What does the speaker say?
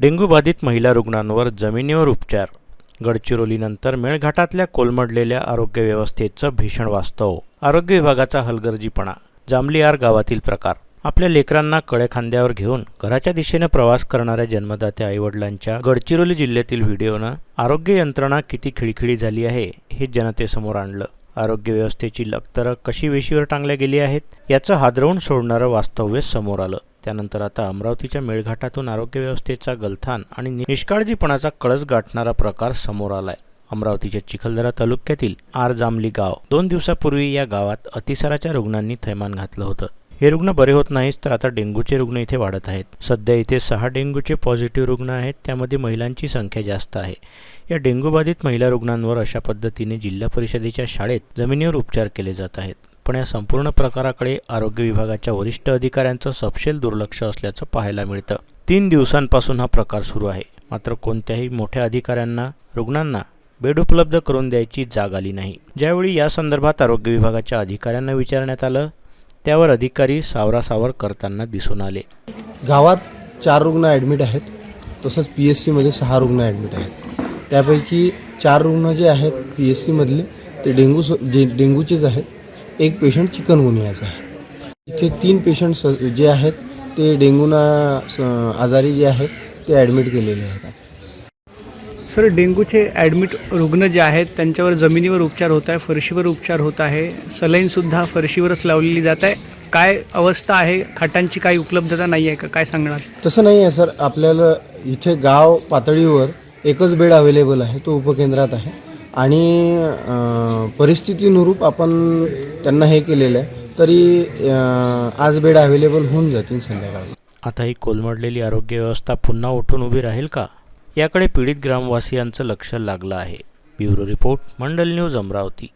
डेंग्यूबाधित महिला रुग्णांवर जमिनीवर उपचार. गडचिरोलीनंतर मेळघाटातल्या कोलमडलेल्या आरोग्य व्यवस्थेचं भीषण वास्तव. आरोग्य विभागाचा हलगर्जीपणा. जांभलीआर गावातील प्रकार. आपल्या लेकरांना कळे खांद्यावर घेऊन घराच्या दिशेने प्रवास करणाऱ्या जन्मदात्या आईवडिलांच्या गडचिरोली जिल्ह्यातील व्हिडिओनं आरोग्य यंत्रणा किती खिळखिळी झाली आहे हे जनतेसमोर आणलं. आरोग्य व्यवस्थेची लक्तरं कशी वेशीवर टांगल्या गेली आहेत याचं हादरवून सोडणारं वास्तव्य समोर आलं. त्यानंतर आता अमरावतीच्या मेळघाटातून आरोग्य व्यवस्थेचा गलथान आणि निष्काळजीपणाचा कळस गाठणारा प्रकार समोर आलाय. अमरावतीच्या चिखलदरा तालुक्यातील आर जांभली गाव दोन दिवसापूर्वी या गावात अतिसाराच्या रुग्णांनी थैमान घातलं होतं. हे रुग्ण बरे होत नाहीच तर आता डेंग्यूचे रुग्ण इथे वाढत आहेत. सध्या इथे सहा डेंग्यूचे पॉझिटिव्ह रुग्ण आहेत त्यामध्ये महिलांची संख्या जास्त आहे. या डेंग्यू बाधित महिला रुग्णांवर अशा पद्धतीने जिल्हा परिषदेच्या शाळेत जमिनीवर उपचार केले जात आहेत. पण या संपूर्ण प्रकाराकडे आरोग्य विभागाच्या वरिष्ठ अधिकाऱ्यांचं सपशेल दुर्लक्ष असल्याचं पाहायला मिळतं. तीन दिवसांपासून हा प्रकार सुरू आहे. मात्र कोणत्याही मोठ्या अधिकाऱ्यांना रुग्णांना बेड उपलब्ध करून द्यायची जाग आली नाही. ज्यावेळी या संदर्भात आरोग्य विभागाच्या अधिकाऱ्यांना विचारण्यात आलं त्यावर अधिकारी सावरासावर करताना दिसून आले. गावात चार रुग्ण ॲडमिट आहेत. तसंच पी एस सीमध्ये सहा रुग्ण ॲडमिट आहेत. त्यापैकी चार रुग्ण जे आहेत पी एस सीमधले ते डेंगू जे डेंग्यूचेच आहेत. एक पेशंट चिकनगुनियाचा आहे. इथे तीन पेशंट्स जे आहेत ते डेंग्यूना स- आजारी जे आहेत ते ॲडमिट केलेले आहेत. सर डेंग्यूचे ॲडमिट रुग्ण जे आहेत त्यांच्यावर जमिनीवर उपचार होत आहे फरशीवर उपचार होत आहे सलाईनसुद्धा फरशीवरच लावलेली जात आहे. काय अवस्था आहे? खाटांची काही उपलब्धता नाही आहे का? काय सांगणार? तसं नाही आहे सर. आपल्याला इथे गाव पातळीवर एकच बेड अवेलेबल आहे तो उपकेंद्रात आहे. आणि परिस्थितीनुरूप आपण त्यांना हे केलेलं आहे. तरी आज बेड अवेलेबल होऊन जातील संध्याकाळी. आता ही कोलमडलेली आरोग्य व्यवस्था पुन्हा उठून उभी राहील का? याकडे पीडित ग्रामवासियांचं लक्ष लागलं आहे. Bureau report Mandal news Amravati.